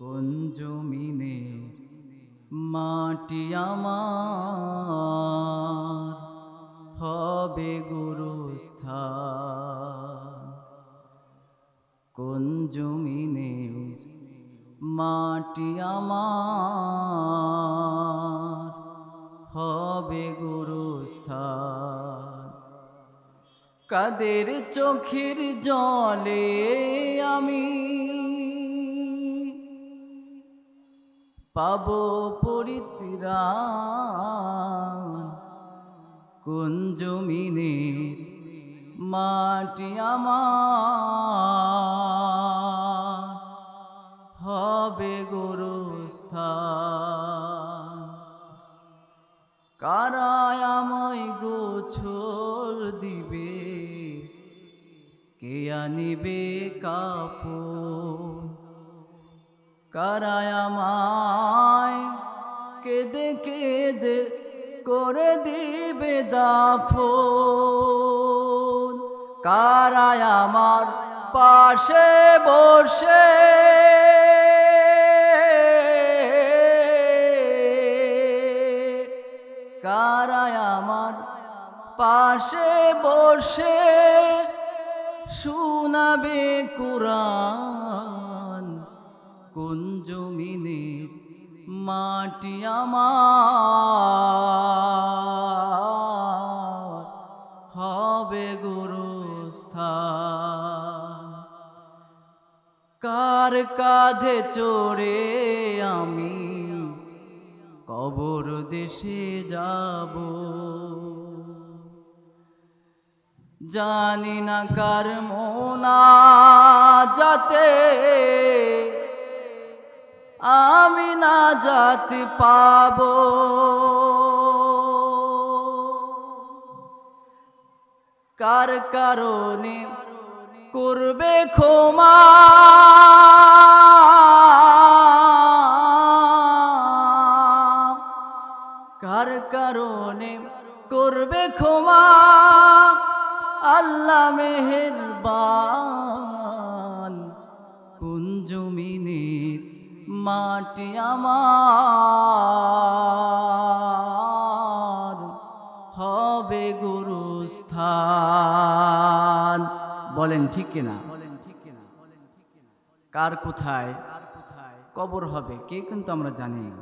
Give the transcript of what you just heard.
কোন জমিনের মাটি আমার? হবে গুরুস্থান। কোন জমিনের মাটি আমার? হবে গুরুস্থান। কাদের চোখের জলে আমি পাব পরিত্রাণ। কোন জমিনের মাটি আমার? হবে গুরুস্থান। কারায় আমায় গোছল দিবে, কে আনিবে কাফন? কারায় আমায় কেঁদে কেঁদে করে দিবে দাফন। কারায় আমার পাশে বসে। কারায় আমার পাশে বসে। শুনাবে কোরআন। কোন জমিনের মাটি আমার? হবে গুরুস্থান। কার কাঁধে চড়ে আমি কবর দেশে যাব? জানি না কার মোনা যাতে আমি না যাতে পাব। কার কারণে করবে ক্ষমা? কার কারণে করবে ক্ষমা? আল্লাহ মেহেরবান, কোন মাটি আমার হবে গুরুস্থান। বলেন ঠিক কিনা? বলেন ঠিক কিনা কার কোথায়? কবর হবে, কে কিন্তু আমরা জানি না।